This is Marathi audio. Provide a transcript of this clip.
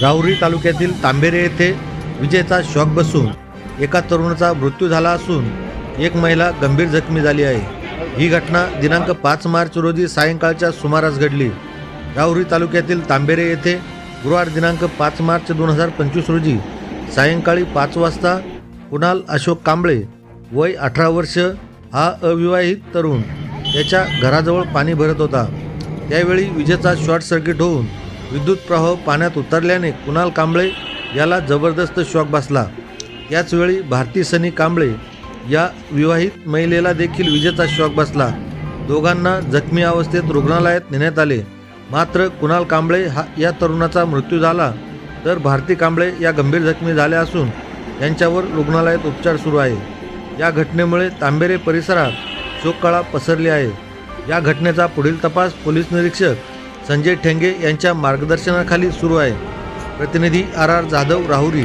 राहुरी तालुक्यातील तांबेरे येथे विजेचा शॉक बसून एका तरुणाचा मृत्यू झाला असून एक महिला गंभीर जखमी झाली आहे. ही घटना दिनांक पाच मार्च रोजी सायंकाळच्या सुमारास घडली. राहुरी तालुक्यातील तांबेरे येथे गुरुवार दिनांक पाच मार्च दोन हजार पंचवीस रोजी सायंकाळी पाच वाजता कुणाल अशोक कांबळे वय अठरा वर्ष हा अविवाहित तरुण त्याच्या घराजवळ पाणी भरत होता. त्यावेळी विजेचा शॉर्ट सर्किट होऊन विद्युत प्रवाह पाण्यात उतरल्याने कुणाल कांबळे याला जबरदस्त शॉक बसला. याचवेळी भारती सनी कांबळे या विवाहित महिलेला देखील विजेचा शॉक बसला. दोघांना जखमी अवस्थेत रुग्णालयात नेण्यात आले. मात्र कुणाल कांबळे हा या तरुणाचा मृत्यू झाला तर भारती कांबळे या गंभीर जखमी झाल्या असून यांच्यावर रुग्णालयात उपचार सुरू आहे. या घटनेमुळे तांबेरे परिसरात शोककळा पसरली आहे. या घटनेचा पुढील तपास पोलीस निरीक्षक संजय ठेंगे यांच्या मार्गदर्शनाखाली सुरू आहे. प्रतिनिधी आर आर जाधव राहुरी.